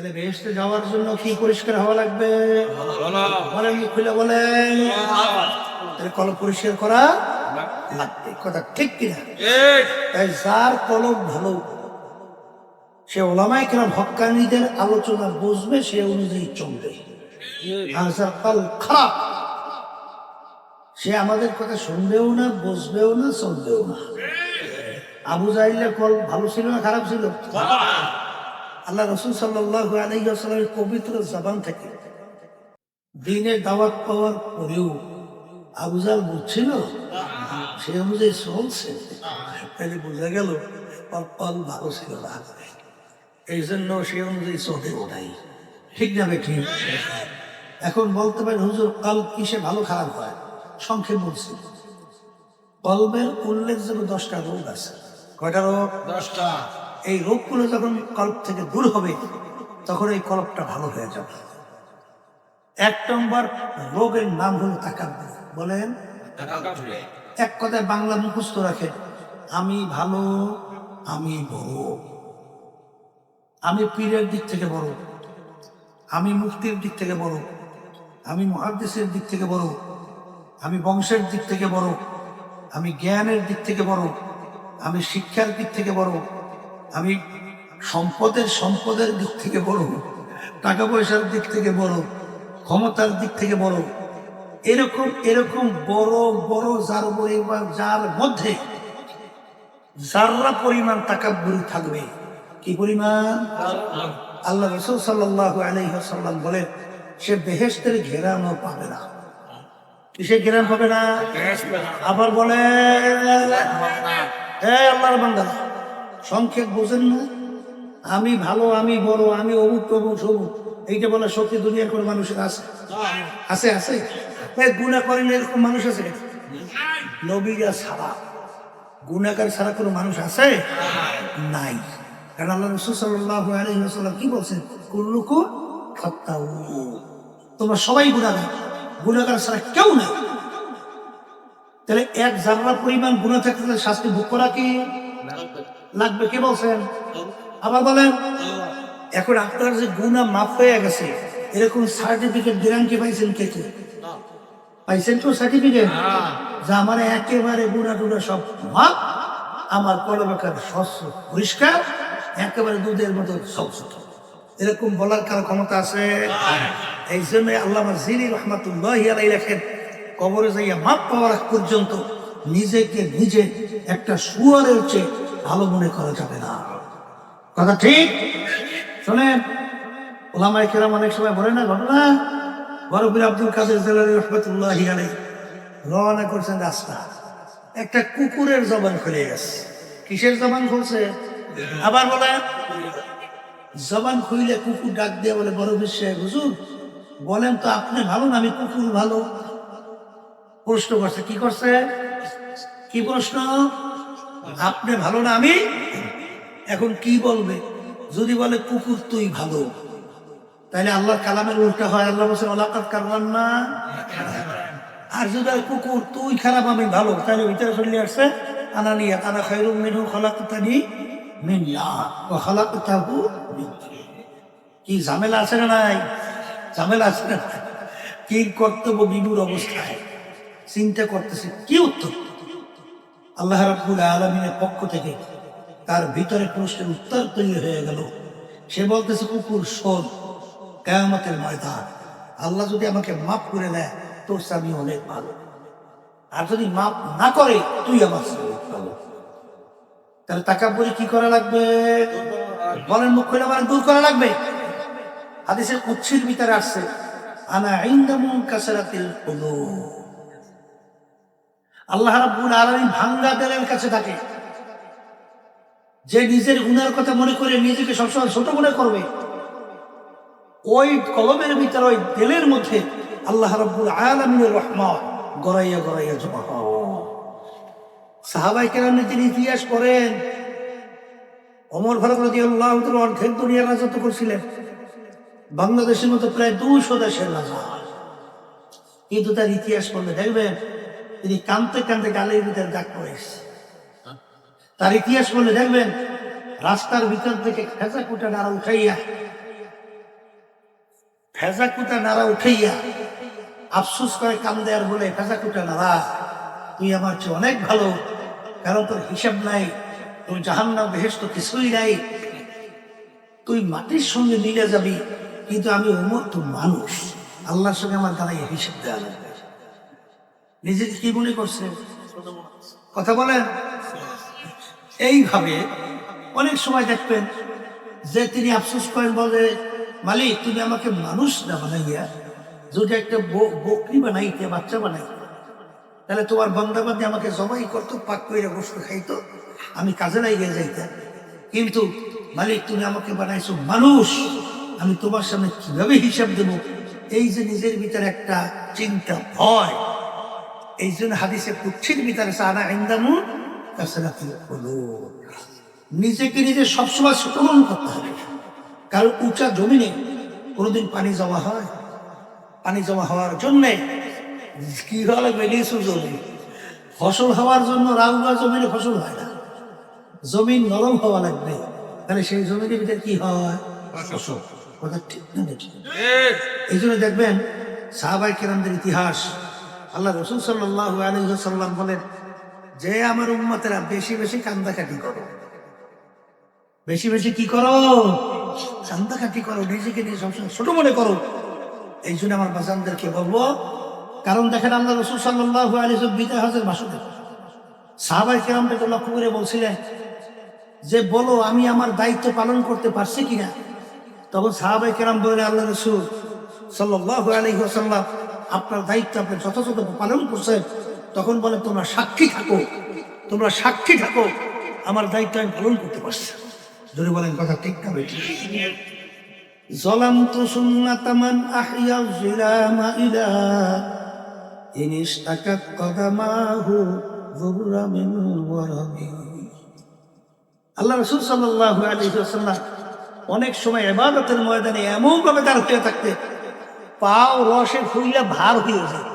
তাহলে বেহেস্তে যাওয়ার জন্য কি পরিষ্কার হওয়া লাগবে? বলেন খুলে বলেন। তাহলে কলম পরিষ্কার করা লাগবে। কথা ঠিক কিনা? তাই যার কলম ভালো সে ওলামাই কেন হকানিদের আলোচনা বুঝবে সে অনুযায়ী চলবে। আর যার কল খারাপ সে আমাদের কথা শুনবেও না বুঝবেও না চলবেও না। আবু জাহিলের কল ভালো ছিল না খারাপ ছিল? আল্লাহ রসুল সাল্লাহ পবিত্র জবান থেকে দিনের দাওয়াত পাওয়ার পরেও আবুজাল বুঝছিল? সে অনুযায়ী চলছে। তাহলে বোঝা গেল কল ভালো ছিল না। এই জন্য সে অনুযায়ী চলেও নাই। ঠিক না ঠিক এখন বলতে পারেন, হুজুর, কাল কিসে ভালো, খারাপ হয়? সংক্ষেপ বলছি। কলবের উল্লেখযোগ্য দশটা রোগ আছে। কয়টা রোগ? দশটা। এই রোগগুলো যখন কল্প থেকে দূর হবে, তখন এই কল্পটা ভালো হয়ে যাবে। এক নম্বর, রোগের নাম হলো তাকাব্বুর। বলেন, এক কথায় বাংলা মুখস্থ রাখে আমি ভালো, আমি বড়। আমি পীরের দিক থেকে বড়, আমি মুক্তির দিক থেকে বড়, আমি মহাদেশের দিক থেকে বড়, আমি বংশের দিক থেকে বড়, আমি জ্ঞানের দিক থেকে বড়, আমি শিক্ষার দিক থেকে বড় আমি সম্পদের সম্পদের দিক থেকে বড় টাকা পয়সার দিক থেকে বড় ক্ষমতার দিক থেকে বড় এরকম এরকম বড় বড় যার পরিমাণ যার মধ্যে যাররা পরিমাণ তাকাব্বুরি থাকবে কি পরিমাণ? আল্লাহ রসুল সাল্লাহ আলহিহাসাল্লাম বলেন সে বেহেস্তের ঘেরানো পাবে না। কিসে ঘেরান পাবে না? আবার বলে হ্যাঁ আল্লাহর বান্দা সংক্ষেপ বোঝেন না? আমি ভালো, আমি বড়, আমি অমুক, তমুক, সবুক। এইটা বলা সত্যি দুনিয়ার কোনো মানুষের আছে? আছে আছে? গুণা করেন এরকম মানুষ আছে? নবীরা ছাড়া। গুণাকার ছাড়া কোনো মানুষ আছে? নাই। কারণ আল্লাহ রসুল সাল্লাহ আলহিহাসাল্লাম কি বলছেন? কুল্লুকু খত্তাউ তোমরা সবাই গুণাগার। গুণাগার ছাড়া কেউ নাই। তাহলে এক জানলা পরিমাণ গুণা থাকতে শাস্তি ভোগ করা কি? লাগবে কে বলছেন? আবার বলেন এখন আপনার যে গুণা মাফ হয়ে গেছে এরকম সার্টিফিকেট কি পাইছেন কে কে? পাইছেন তো সার্টিফিকেট যে আমার একেবারে গুণা টুনা সব মাপ আমার কলবাকার স্বচ্ছ পরিষ্কার একেবারে দুধের মতো স্বচ্ছ এরকম বলার কারও ক্ষমতা আছে? এই জন্য আল্লাহ জিরি রহমাতুল্লাহ আলাই লেখেন কবরে যাইয়া মাপ পাওয়ার পর্যন্ত নিজেকে নিজে একটা সুয়ারের চেয়ে ভালো মনে করা যাবে না। কথা ঠিক? শোনেন ওলামাই কেরাম অনেক সময় বলে না, ঘটনা? বরফির আব্দুল কাদের জেলারি রওনা করছেন রাস্তা। একটা কুকুরের জবান খুলে গেছে। কিসের জবান খুলছে? আবার বলে জবান খুইলে কুকুর ডাক দিয়ে বলে, বড় বিশ্বে হুজুর, বলেন তো আপনি ভালো না, আমি কুকুর ভালো? প্রশ্ন করছে। কি করছে? কি প্রশ্ন? আপনি ভালো না, আমি? এখন কি বলবে? যদি বলে কুকুর তুই ভালো, তাহলে আল্লাহর কালামের উল্টা হয়, আল্লাহ বলছে অলাকাত কারবান না আর যদি কুকুর তুই খারাপ, আমি ভালো, তাহলে ভিতরে চলে আসছে আনানিয়া তারা খাইরুম মিনু খলাকুতানি মিন্না ও খলাকুতাহু কি ঝামেলা আছে না নাই? ঝামেলা আছে না কি কর্তব্য বিদুর অবস্থায়? চিন্তা করতেছে, কি উত্তর? আল্লাহ রাব্বুল আলমিনের পক্ষ থেকে তার ভিতরে প্রশ্নের উত্তর তৈরি হয়ে গেল। সে বলতেছে, কুকুর, শোন, কেয়ামতের ময়দান। আল্লাহ যদি আমাকে মাফ করে দেয়, তোর স্বামী অনেক ভালো। আর যদি মাফ না করে, তুই আমার স্বামী ভালো। তাহলে টাকা বলে কি করা লাগবে? বলেন মুখ খুলে মানে দূর করা লাগবে। হাদিসের কুচ্ছির ভিতরে আসছে, আনা ইন্দামুন কাসারাতিল কুলুব। আল্লাহ রাব্বুল আলামিন ভাঙ্গা বেলের কাছে থাকে যে নিজের গুনার কথা মনে করে নিজেকে সবসময় ছোট মনে করবে। ওই কলমের ভিতরে, ওই তেলের মধ্যে আল্লাহ রাব্বুল আলামিনের রহমত গড়াইয়া গড়াইয়া জমা সাহাবাই কেরাম তিনি ইতিহাস করেন অমর ফারুক রাজি আল্লাহ অর্ধেক দুনিয়ার রাজত্ব করছিলেন। বাংলাদেশের মতো প্রায় দুশো দেশের রাজা। কিন্তু তার ইতিহাস করলে দেখবেন তিনি কানতে কানতে গালের ভিতরে ডাক করে তার ইতিহাস বলে দেখবেন, রাস্তার ভিতর থেকে খেঁচা কুটা নাড়া উঠাইয়া ফেজা কুটা নাড়া উঠাইয়া আফসুস করে কাম দেয়ার বলে ফেজা কুটা নাড়া, তুই আমার চেয়ে অনেক ভালো, কারণ তোর হিসাব নাই, তোর জাহান্নাম বেহেস্ত কিছুই নাই। তুই মাটির সঙ্গে মিলে যাবি, কিন্তু আমি অমর তো মানুষ। আল্লাহর সঙ্গে আমার দাঁড়াই হিসাব দেওয়া লাগবে। নিজেকে কি মনে করছে? কথা বলেন। এইভাবে অনেক সময় দেখবেন যে তিনি আফসোস করেন, বলে, মালিক, তুমি আমাকে মানুষ না বানাইয়া যদি একটা বকরি বানাইতে, বাচ্চা বানাইতে, তাহলে তোমার বন্দাবাদী আমাকে জমাই করতো, পাক করে গোস্ত খাইতো, আমি কাজে লাগিয়ে যাইতাম। কিন্তু, মালিক, তুমি আমাকে বানাইছো মানুষ, আমি তোমার সামনে কীভাবে হিসাব দেব? এই যে নিজের ভিতরে একটা চিন্তা ভয়। এই জন্য হাদিসে কুচ্ছির ভিতরে সারা ইন্দামু। নিজেকে নিজে সবসময় ছোট করতে হবে। কারণ উঁচা জমিনে কোনোদিন পানি জমা হয় পানি জমা হওয়ার জন্যে কি হলে নিচু জমি? ফসল হওয়ার জন্য রাউগা জমিনে ফসল হয় না। জমিন নরম হওয়া লাগবে। তাহলে সেই জমিনের ভিতরে কি হয়? কথা ঠিক না এই জন্য দেখবেন সাহাবাই কেরামদের ইতিহাস আল্লাহ রসুল সাল্লাহ আলহিহাল্লাম বলেন, যে আমার উম্মতেরা বেশি বেশি কান্দাকাটি করো। বেশি বেশি কি করো? কান্দাকাটি করো, নিজেকে নিয়ে সবসময় ছোট মনে করো। এই জন্য আমার বাজানদেরকে বলব, কারণ দেখেন আল্লাহ রসুল সাল্লাহ আলিসব বিদায় হজের বাসুদে সাহাবাই কেরামটাকে লক্ষ্য করে বলছিলেন যে, বলো, আমি আমার দায়িত্ব পালন করতে পারছি কিনা? তখন সাহাবাই কেরাম বললেন, আল্লাহ রসুল সাল্লাহ আলহিহাসাল্লাম আপনার দায়িত্ব আপনি যথাযথ পালন করছেন, তখন বলে, তোমরা সাক্ষী থাকো, তোমরা সাক্ষী থাকো, আমার দায়িত্ব আমি পালন করতে পারছি যদি বলেন কথা ঠিক না জলাম তো সুন্নাতামান আহিয়া জিলামা ইলা ইনিস তাকাত কদামাহু যুরামিন ওয়ারামি আল্লাহ রাসূল সাল্লাল্লাহু আলাইহি ওয়াসাল্লাম অনেক সময় ইবাদতের ময়দানে এমন ভাবে দাঁড়িয়ে থাকতে পাও রসে ফুইলা ভার হয়ে যায়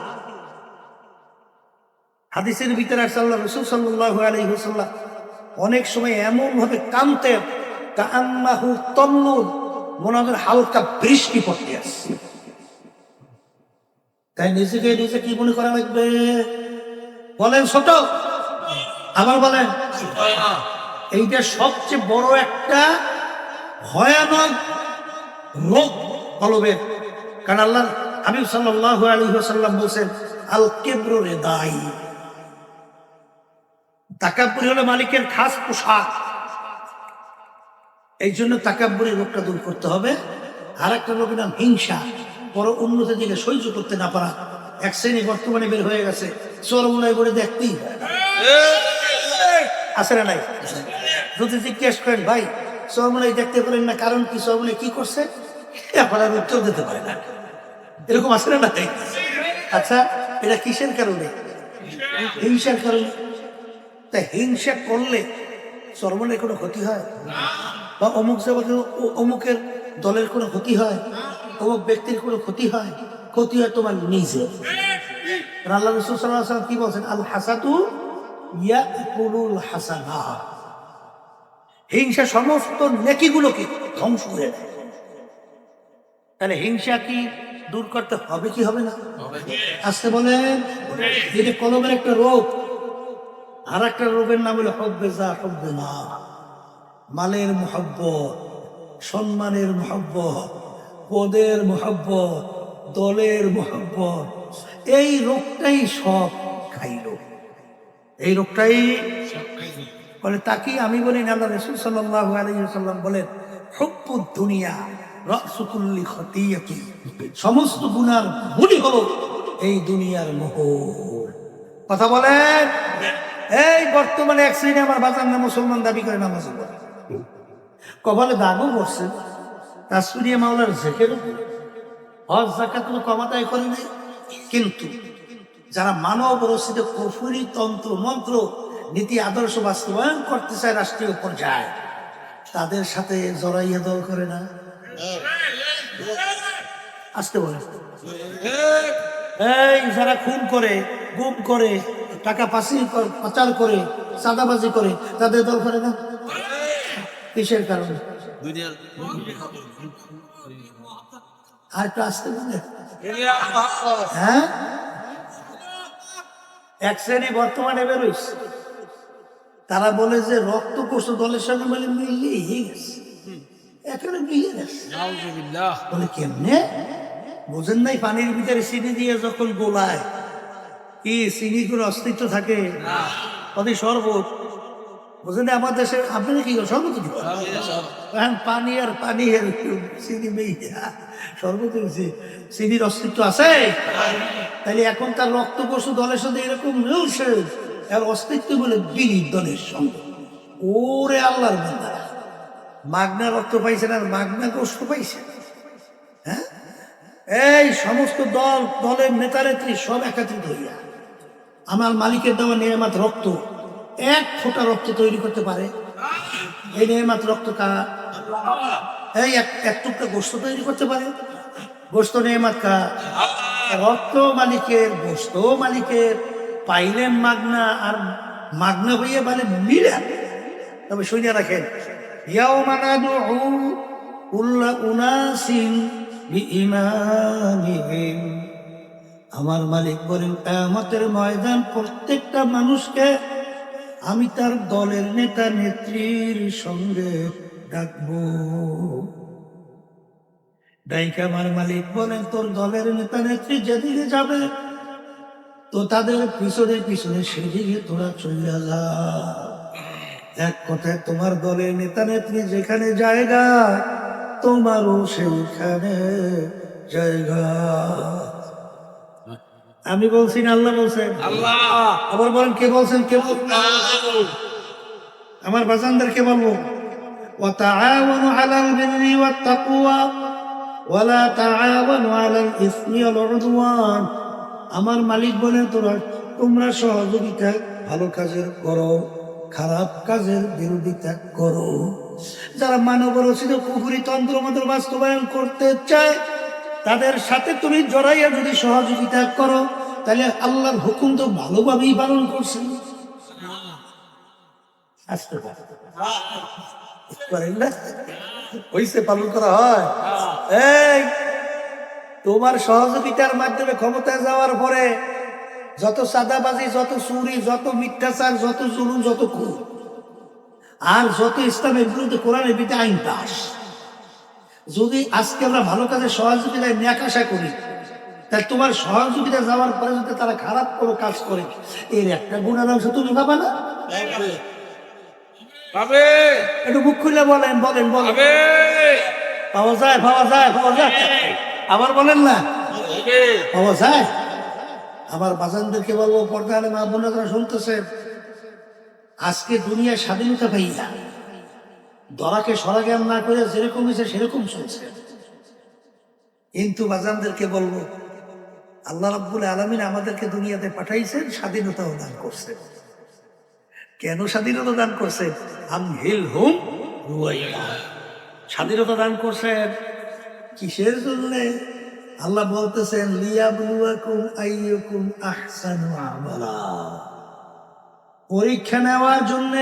হাদিসের ভিতরে আছে আল্লাহ রসুল সাল্লাহ আলহিহাসাল্লাম অনেক সময় এমন ভাবে কানতেন কান্নাহু তল্লুদ মনে হয় হালকা বৃষ্টি পড়তে আসছে তাই নিজেকে নিজে কি মনে করা লাগবে? বলেন ছোট, আবার বলেন, এইটা সবচেয়ে বড় একটা ভয়ানক রোগ, কলবের কারণ আল্লাহ হাবিব সাল্লাহ আলী সাল্লাম বলছেন আল কেব্র দায়ী তাকাব্বুরি হলো মালিকের খাস পোশাক। এই জন্য তাকাব্বুরি রোগটা দূর করতে হবে। আর একটা রোগের নাম হিংসা। বড় উন্নতির দিকে সহ্য করতে না পারা। এক শ্রেণি বর্তমানে বের হয়ে গেছে। চরমুনায় করে দেখতেই হয় না। নাই? যদি জিজ্ঞেস করেন, ভাই চরমুনাই দেখতে পারেন না, কারণ কি চরমুনাই কি করছে? এখন উত্তর দিতে না। এরকম না আচ্ছা এটা কিসের কারণে? হিংসার কারণে। হিংসা করলে চরমনের কোনো ক্ষতি হয়? বা অমুক অমুকের দলের কোনো ক্ষতি হয়? অমুক ব্যক্তির কোনো ক্ষতি হয়? ক্ষতি হয় তোমার নিজে। আল্লাহ রসুল সাল্লাহ কি বলছেন? আল হাসাদু ইয়াকুলুল হাসানা। হিংসা সমস্ত নেকিগুলোকে ধ্বংস করে দেয়। তাহলে হিংসা কি দূর করতে হবে কি হবে না? আসতে বলেন এটা কলমের একটা রোগ আর একটা রোগের নাম হলো হব্বে যা হব্বে না মালের মোহব্বত সম্মানের মোহব্বত পদের মোহব্বত দলের মোহব্বত এই রোগটাই সব খাইল। এই রোগটাই বলে তাকে আমি বলি না আল্লাহ রসুল সাল্লাহ আলাইসাল্লাম বলেন হব্বু দুনিয়া। রসুকুল্লি খতিয়াতি। সমস্ত গুনার গুলি হলো এই দুনিয়ার মোহ কথা বলেন? এই বর্তমানে এক শ্রেণি আমার বাজার না মুসলমান দাবি করে নামাজ পড়ে। কপালে দাগও করছে তার সুরিয়া মাওলার জেকের হজ জাকাত কমাতায় করে নাই। কিন্তু যারা মানব রচিত কফুরি তন্ত্র, মন্ত্র, নীতি, আদর্শ বাস্তবায়ন করতে চায় রাষ্ট্রীয় পর্যায়ে, তাদের সাথে জড়াইয়া দল করে না। আসতে বলে। এই যারা খুন করে, গুম করে, টাকা কর- পাচার করে, চাঁদাবাজি করে, তাদের দল করে না? কিসের কারণে? আর একটু আসতে বলে। হ্যাঁ? এক শ্রেণি বর্তমানে বেরোইছে তারা বলে যে রক্ত কোষ দলের সঙ্গে বলে মিলিয়ে গেছে। মিলিয়ে গেছে বলে কেমনে? বোঝেন নাই পানির ভিতরে চিনি দিয়ে যখন গোলায় কি চিনি কোনো অস্তিত্ব থাকে? অতি শরবত। বোঝেন আমার দেশে আপনারা কি? শরবত এখন পানি আর পানি এর চিনি মেয়ে শরবত হয়েছে চিনির অস্তিত্ব আছে? তাহলে এখন তার রক্ত পশু দলের সাথে এরকম মিলছে। এর অস্তিত্ব বলে বিনীত দলের সঙ্গে। ওরে আল্লাহর বান্দারা মাগনা রক্ত পাইছে না, মাগনা গোস্ত পাইছে। হ্যাঁ? এই সমস্ত দল, দলের নেতা নেত্রী সব একত্রিত হইয়া, আমার মালিকের দেওয়া নিয়ামাত রক্ত, এক ফোঁটা রক্ত তৈরি করতে পারে। এই নিয়ামাত রক্ত কারা? এই এক এক টুকটা গোস্ত তৈরি করতে পারে। গোস্ত নিয়ামাত কা রক্ত মালিকের, গোস্ত মালিকের। পাইলেন মাগনা, আর মাগনা হইয়া মানে মিলা। তবে শুনে রাখেন। বিইমামিহিম আমার মালিক বলেন, কিয়ামতের ময়দান প্রত্যেকটা মানুষকে আমি তার দলের নেতা নেত্রীর সঙ্গে ডাকবো। ডাইকে আমার মালিক বলেন, তোর দলের নেতা নেত্রী যেদিকে যাবে, তো তাদের পিছনে পিছনে সেদিকে তোরা চলে যা। এক কথায় তোমার দলের নেতা নেত্রী যেখানে জায়গা তোমারও সেইখানে জায়গা আমি বলছি না আল্লাহ বলছেন আবার বলেন কে বলছেন কে বলছেন আমার বাজানদেরকে বলবো وتعاونوا على البر والتقوى ولا تعاونوا على الإثم والعدوان আমার মালিক বলেন তোরা তোমরা সহযোগিতা ভালো কাজের করো খারাপ কাজের বিরোধিতা করো। যারা মানব রচিত কুকুরি তন্ত্র মন্ত্র বাস্তবায়ন করতে চায় তাদের সাথে তুমি জড়াইয়া যদি সহযোগিতা করো তাহলে আল্লাহর হুকুম তো ভালোভাবেই পালন করছে। আস্তে আস্তে। করেন না? হইছে পালন করা হয়। এই তোমার সহযোগিতার মাধ্যমে ক্ষমতায় যাওয়ার পরে যত সাদাবাজি যত চুরি যত মিথ্যাচার যত জুলুম যত খুন আর যত ইসলামের বিরুদ্ধে কোরআনের বিরুদ্ধে আইন পাস। যদি আজকে আমরা ভালো কাজে সহযোগিতায় ন্যাক আশা করি তাহলে তোমার সহযোগিতা যাওয়ার পরে যদি তারা খারাপ কোনো কাজ করে এর একটা গুণার অংশ তুমি পাবা না? পাবে। একটু মুখ খুলে বলেন বলেন বলেন। পাওয়া যায় পাওয়া যায় পাওয়া যায়। আবার বলেন না। পাওয়া যায়? আমার বাজানদেরকে বলব, পর্দারে মা বোনেরা শুনতেছে, আজকে দুনিয়া স্বাধীনতা পাইয়া দরাকে সরা জ্ঞান না করে যেরকম হয়েছে সেরকম চলছে। কিন্তু বাজানদেরকে বলব, আল্লাহ রাব্বুল আলমিন আমাদেরকে দুনিয়াতে পাঠাইছেন, স্বাধীনতাও দান করছেন কেন স্বাধীনতা দান করছে? আম হিল। স্বাধীনতা দান করছেন কিসের জন্য? আল্লাহ বলতেছেন লিয়াবলুয়াকুম আইয়ুকুম আহসানু আমালা। পরীক্ষা নেওয়ার জন্য